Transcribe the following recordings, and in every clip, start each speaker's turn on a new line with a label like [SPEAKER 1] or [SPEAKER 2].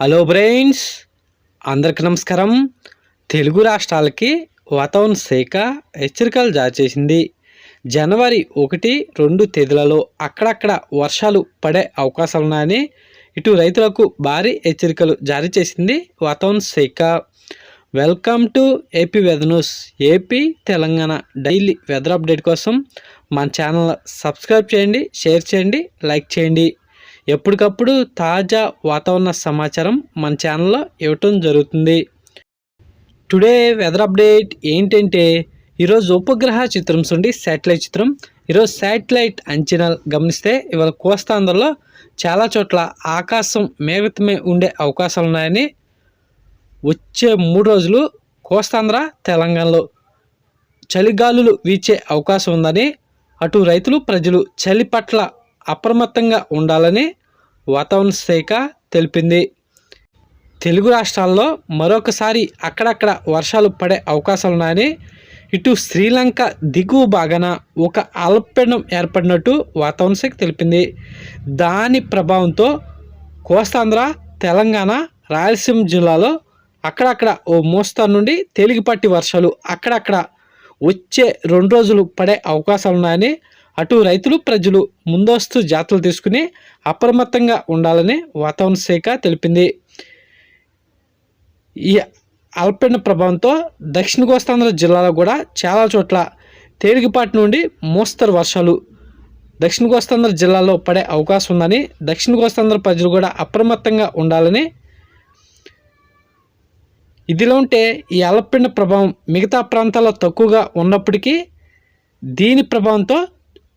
[SPEAKER 1] Hello brains అందరికి నమస్కారం. తెలుగు రాష్ట్రాలకి వాతావరణ శాఖ హెచ్చరికలు జారీ చేసింది. జనవరి ఒకటి రెండు తేదీలలో అక్కడక్కడ వర్షాలు పడే అవకాశాలు ఉన్నాయని ఇటు రైతులకు భారీ హెచ్చరికలు జారీ చేసింది వాతావరణ శాఖ. Welcome to A P weather news A P Telangana daily weather update కోసం మన ఛానల్ సబ్స్క్రైబ్ చేయండి షేర్ చేయండి లైక్ చేయండి. ఎప్పటికప్పుడు తాజా వాతావరణ సమాచారం మన ఛానల్లో ఇవ్వటం జరుగుతుంది. టుడే వెదర్ అప్డేట్ ఏంటంటే ఈరోజు ఉపగ్రహ చిత్రం నుండి శాటిలైట్ చిత్రం ఈరోజు శాటిలైట్ అంచనాలు గమనిస్తే ఇవాళ కోస్తాంధ్రలో చాలా చోట్ల ఆకాశం మేఘతమే ఉండే అవకాశాలు ఉన్నాయని వచ్చే మూడు రోజులు కోస్తాంధ్ర తెలంగాణలో చలిగాలులు వీచే అవకాశం ఉందని అటు రైతులు ప్రజలు చలి పట్ల అప్రమత్తంగా ఉండాలని వాతావరణ శాఖ తెలిపింది. తెలుగు రాష్ట్రాల్లో మరొకసారి అక్కడక్కడ వర్షాలు పడే అవకాశాలున్నాయని ఇటు శ్రీలంక దిగువ భాగాన ఒక అల్పపీడనం ఏర్పడినట్టు వాతావరణ శాఖ తెలిపింది. దాని ప్రభావంతో కోస్తాంధ్ర తెలంగాణ రాయలసీమ జిల్లాలో అక్కడక్కడ ఓ మోస్తరు నుండి తేలికపాటి వర్షాలు అక్కడక్కడ వచ్చే రెండు రోజులు పడే అవకాశాలున్నాయని అటు రైతులు ప్రజలు ముందస్తు జాతరలు తీసుకుని అప్రమత్తంగా ఉండాలని వాతావరణ శాఖ తెలిపింది. ఈ అల్పపీడన ప్రభావంతో దక్షిణ కోస్తాంధ్ర జిల్లాలో కూడా చాలా చోట్ల తేలికపాటి నుండి మోస్తరు వర్షాలు. దక్షిణ కోస్తాంధ్ర జిల్లాలో పడే అవకాశం ఉందని దక్షిణ కోస్తాంధ్ర ప్రజలు కూడా అప్రమత్తంగా ఉండాలని ఇదిలో ఉంటే ఈ అల్పపీడన ప్రభావం మిగతా ప్రాంతాల్లో తక్కువగా ఉన్నప్పటికీ దీని ప్రభావంతో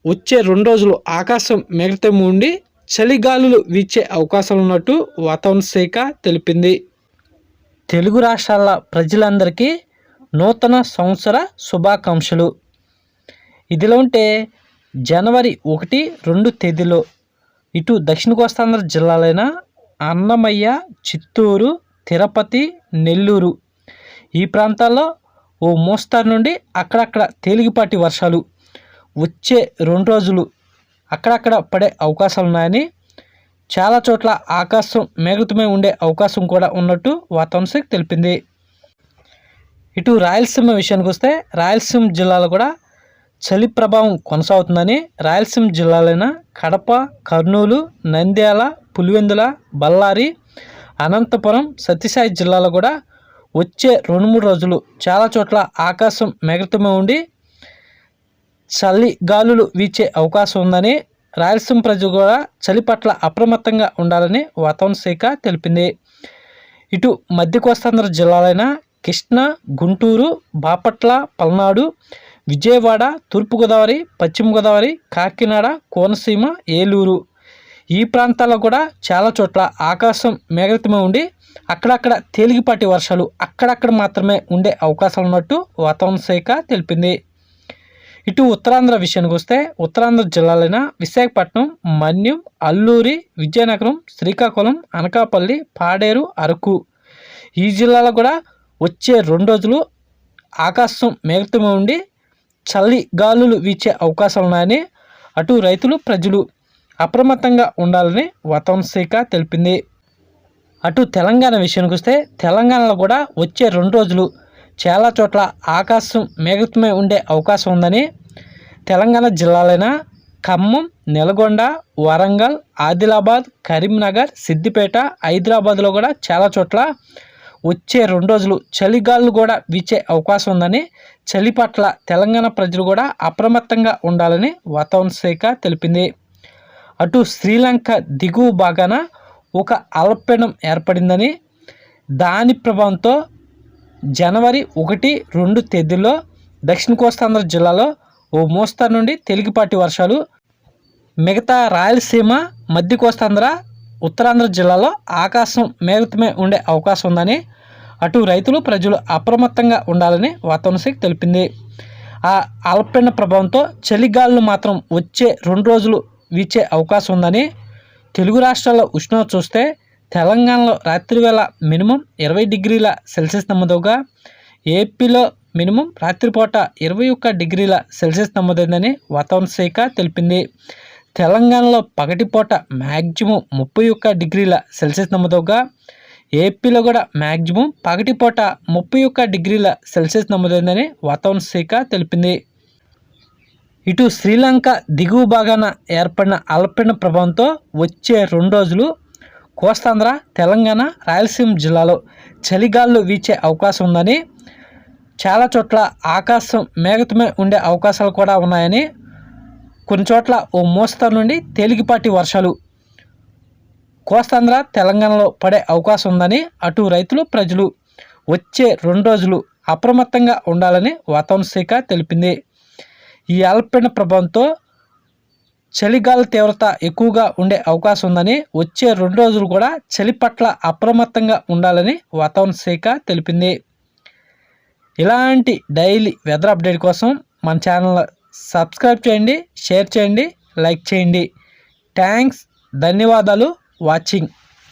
[SPEAKER 1] వచ్చే రెండు రోజులు ఆకాశం మిగతా ఉండి చలిగాలులు వీచే అవకాశం ఉన్నట్టు వాతావరణ శాఖ తెలిపింది. తెలుగు రాష్ట్రాల ప్రజలందరికీ నూతన సంవత్సర శుభాకాంక్షలు. ఇదిలో ఉంటే జనవరి ఒకటి రెండు తేదీలో ఇటు దక్షిణ కోస్తాంధ్ర జిల్లాలైన అన్నమయ్య చిత్తూరు తిరుపతి నెల్లూరు ఈ ప్రాంతాల్లో ఓ మోస్తారు నుండి అక్కడక్కడ తేలికపాటి వర్షాలు. వచ్చే రెండు రోజులు అక్కడక్కడ పడే అవకాశాలు ఉన్నాయని చాలా చోట్ల ఆకాశం మేఘతమై ఉండే అవకాశం కూడా ఉన్నట్టు వాతావరణ శాఖ తెలిపింది. ఇటు రాయలసీమ విషయానికి వస్తే రాయలసీమ జిల్లాలో కూడా చలి ప్రభావం కొనసాగుతుందని రాయలసీమ జిల్లాలైన కడప కర్నూలు నంద్యాల పులివెందుల బళ్ళారి అనంతపురం సత్యసాయి జిల్లాలో కూడా వచ్చే రెండు మూడు రోజులు చాలా చోట్ల ఆకాశం మేఘతమై ఉండి చలి గాలులు వీచే అవకాశం ఉందని రాయలసీమ ప్రజలు కూడా చలి పట్ల అప్రమత్తంగా ఉండాలని వాతావరణ శాఖ తెలిపింది. ఇటు మధ్య కోస్తాంధ్ర జిల్లాలైన కృష్ణా గుంటూరు బాపట్ల పల్నాడు విజయవాడ తూర్పుగోదావరి పశ్చిమ గోదావరి కాకినాడ కోనసీమ ఏలూరు ఈ ప్రాంతాల్లో కూడా చాలా చోట్ల ఆకాశం మేఘతమై ఉండి అక్కడక్కడ తేలికపాటి వర్షాలు అక్కడక్కడ మాత్రమే ఉండే అవకాశాలు ఉన్నట్టు వాతావరణ శాఖ తెలిపింది. ఇటు ఉత్తరాంధ్ర విషయానికి వస్తే ఉత్తరాంధ్ర జిల్లాలైన విశాఖపట్నం మన్యం అల్లూరి విజయనగరం శ్రీకాకుళం అనకాపల్లి పాడేరు అరకు. ఈ జిల్లాలో కూడా వచ్చే రెండు రోజులు ఆకాశం మేఘతమే ఉండి చల్లి గాలులు వీచే అవకాశాలు ఉన్నాయని అటు రైతులు ప్రజలు అప్రమత్తంగా ఉండాలని వాతావరణ శాఖ తెలిపింది. అటు తెలంగాణ విషయానికి వస్తే తెలంగాణలో కూడా వచ్చే రెండు రోజులు చాలా చోట్ల ఆకాశం మేఘతమై ఉండే అవకాశం ఉందని తెలంగాణ జిల్లాలైన ఖమ్మం నల్గొండ వరంగల్ ఆదిలాబాద్ కరీంనగర్ సిద్దిపేట హైదరాబాద్లో కూడా చాలా చోట్ల వచ్చే రెండు రోజులు చలిగాలు కూడా వీచే అవకాశం ఉందని చలి పట్ల తెలంగాణ ప్రజలు కూడా అప్రమత్తంగా ఉండాలని వాతావరణ శాఖ తెలిపింది. అటు శ్రీలంక దిగువ భాగాన ఒక అల్పపీడనం ఏర్పడిందని దాని ప్రభావంతో జనవరి ఒకటి రెండు తేదీల్లో దక్షిణ కోస్తాంధ్ర జిల్లాలో ఓ మోస్తరు నుండి తేలికపాటి వర్షాలు మిగతా రాయలసీమ మధ్య కోస్తాంధ్ర ఉత్తరాంధ్ర జిల్లాలో ఆకాశం మేఘతమే ఉండే అవకాశం ఉందని అటు రైతులు ప్రజలు అప్రమత్తంగా ఉండాలని వాతావరణ శాఖ తెలిపింది. ఆ అల్పపీడన ప్రభావంతో చలిగాలులు మాత్రం వచ్చే రెండు రోజులు వీచే అవకాశం ఉందని తెలుగు రాష్ట్రాల్లో ఉష్ణోగ్రత చూస్తే తెలంగాణలో రాత్రి వేళ మినిమం ఇరవై డిగ్రీల సెల్సియస్ నమోదవగా ఏపీలో మినిమం రాత్రిపూట ఇరవై ఒక్క డిగ్రీల సెల్సియస్ నమోదైందని వాతావరణ శాఖ తెలిపింది. తెలంగాణలో పగటిపూట మ్యాక్సిమం ముప్పై ఒక్క డిగ్రీల సెల్సియస్ నమోదవగా ఏపీలో కూడా మ్యాక్సిమం పగటిపూట ముప్పై ఒక్క డిగ్రీల సెల్సియస్ నమోదైందని వాతావరణ శాఖ తెలిపింది. ఇటు శ్రీలంక దిగువ భాగాన ఏర్పడిన అల్పపీడన ప్రభావంతో వచ్చే రెండు రోజులు కోస్తాంధ్ర తెలంగాణ రాయలసీమ జిల్లాలో చలిగాల్లో వీచే అవకాశం ఉందని చాలా చోట్ల ఆకాశం మేఘతమే ఉండే అవకాశాలు కూడా ఉన్నాయని కొన్ని చోట్ల ఓ మోస్తరు నుండి తేలికపాటి వర్షాలు కోస్తాంధ్ర తెలంగాణలో పడే అవకాశం ఉందని అటు రైతులు ప్రజలు వచ్చే రెండు రోజులు అప్రమత్తంగా ఉండాలని వాతావరణ శాఖ తెలిపింది. ఈ అల్పపీడన ప్రభావంతో చలిగాలి తీవ్రత ఎక్కువగా ఉండే అవకాశం ఉందని వచ్చే రెండు రోజులు కూడా చలి పట్ల అప్రమత్తంగా ఉండాలని వాతావరణ శాఖ తెలిపింది. ఇలాంటి డైలీ వెదర్ అప్డేట్ కోసం మన ఛానల్ సబ్స్క్రైబ్ చేయండి షేర్ చేయండి లైక్ చేయండి. థ్యాంక్స్ ధన్యవాదాలు వాచింగ్.